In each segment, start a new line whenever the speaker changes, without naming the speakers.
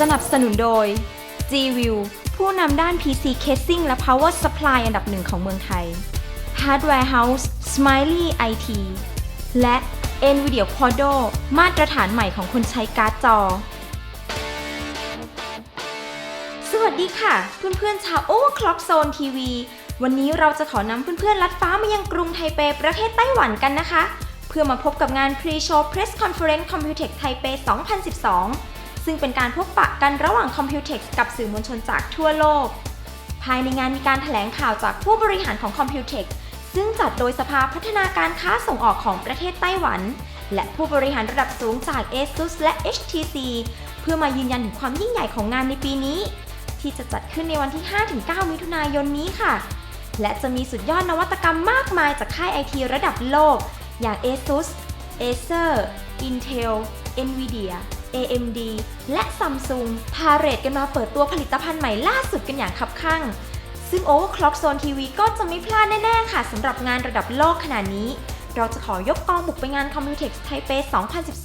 สนับสนุนโดย G-View ผู้นำด้าน PC Casing และ Power Supply อันดับหนึ่งของเมืองไทย Hardware House Smiley IT และ NVIDIA Quadro มาตรฐานใหม่ของคนใช้การ์ดจอ สวัสดีค่ะ เพื่อนๆชาว Overclock Zone TV วันนี้เราจะขอนำเพื่อนๆลัดฟ้ามายังกรุงไทเปประเทศไต้หวันกันนะคะ เพื่อมาพบกับงาน Pre-Show Press Conference Computex Taipei 2012 ซึ่งเป็นการพบปะกันระหว่าง Computex กับสื่อมวลชนจากทั่วโลก ภายในงานมีการแถลงข่าวจากผู้บริหารของ Computex ซึ่งจัดโดยสภาพัฒนาการค้าส่งออกของประเทศไต้หวัน และผู้บริหารระดับสูงจาก ASUS และ HTC เพื่อมายืนยันถึงความยิ่งใหญ่ของงานในปีนี้ ที่จะจัดขึ้นในวันที่ 5-9 มิถุนายนนี้ค่ะ และจะมีสุดยอดนวัตกรรมมากมายจากค่ายไอทีระดับโลก อย่าง ASUS, Acer, Intel, Nvidia, AMD และ Samsung พาเรดกันมาเปิดตัวผลิตภัณฑ์ใหม่ล่าสุดกันอย่างคับคั่ง ซึ่ง Overclock Zone TV ก็จะไม่พลาดแน่ๆค่ะสำหรับงานระดับโลกขนาดนี้ เราจะขอยกกองบุกไปงาน Computex Taipei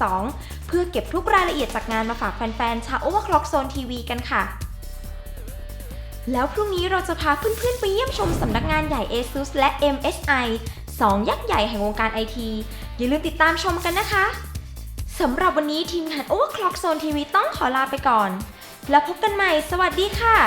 2012 เพื่อเก็บทุกรายละเอียดจากงานมาฝากแฟนๆ ชาว Overclock Zone TV กันค่ะแล้วพรุ่งนี้เราจะพาเพื่อนๆไปเยี่ยมชมสำนักงานใหญ่ ASUS และ MSI สองยักษ์ใหญ่แห่งวงการไอที อย่าลืมติดตามชมกันนะคะ สำหรับวันนี้ทีมงาน Overclock Zone TV ต้องขอลาไปก่อน แล้วพบกันใหม่ สวัสดีค่ะ